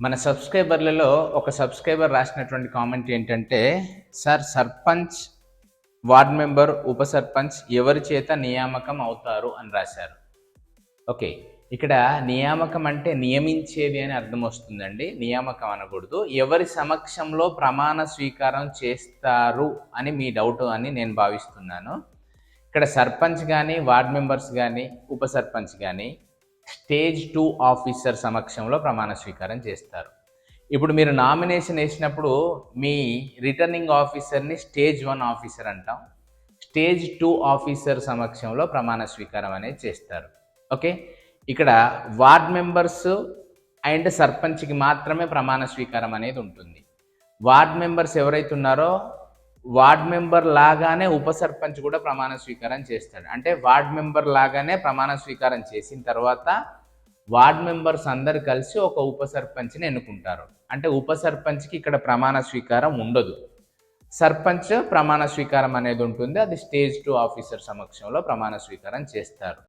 మన సబ్స్క్రైబర్లలో ఒక సబ్స్క్రైబర్ రాసినటువంటి కామెంట్ ఏంటంటే సార్ సర్పంచ్ వార్డ్ మెంబర్ ఉప సర్పంచ్ ఎవరి చేత నియామకం అవుతారు? అని రాశారు. ఓకే ఇక్కడ నియామకం అంటే నియమించేది అని అర్థం వస్తుందండి. నియామకం అనకూడదు. ఎవరి సమక్షంలో ప్రమాణ స్వీకారం చేస్తారు అని మీ డౌట్ అని నేను భావిస్తున్నాను. ఇక్కడ సర్పంచ్ కానీ వార్డ్ మెంబర్స్ కానీ ఉప సర్పంచ్ కానీ స్టేజ్ టూ ఆఫీసర్ సమక్షంలో ప్రమాణ స్వీకారం చేస్తారు. ఇప్పుడు మీరు నామినేషన్ వేసినప్పుడు మీ రిటర్నింగ్ ఆఫీసర్ని స్టేజ్ వన్ ఆఫీసర్ అంటాం. స్టేజ్ టూ ఆఫీసర్ సమక్షంలో ప్రమాణ స్వీకారం అనేది చేస్తారు. ఓకే? ఇక్కడ వార్డ్ మెంబర్స్ అండ్ సర్పంచ్కి మాత్రమే ప్రమాణ స్వీకారం అనేది ఉంటుంది. వార్డ్ మెంబర్స్ ఎవరైతే ఉన్నారో వార్డ్ మెంబర్ లాగానే ఉప సర్పంచ్ కూడా ప్రమాణ స్వీకారం చేస్తాడు. అంటే వార్డ్ మెంబర్ లాగానే ప్రమాణ స్వీకారం చేసిన తర్వాత వార్డ్ మెంబర్స్ అందరు కలిసి ఒక ఉప సర్పంచ్ని ఎన్నుకుంటారు. అంటే ఉప సర్పంచ్కి ఇక్కడ ప్రమాణ స్వీకారం ఉండదు. సర్పంచ్ ప్రమాణ స్వీకారం అనేది ఉంటుంది. అది స్టేజ్ టూ ఆఫీసర్ సమక్షంలో ప్రమాణ స్వీకారం చేస్తారు.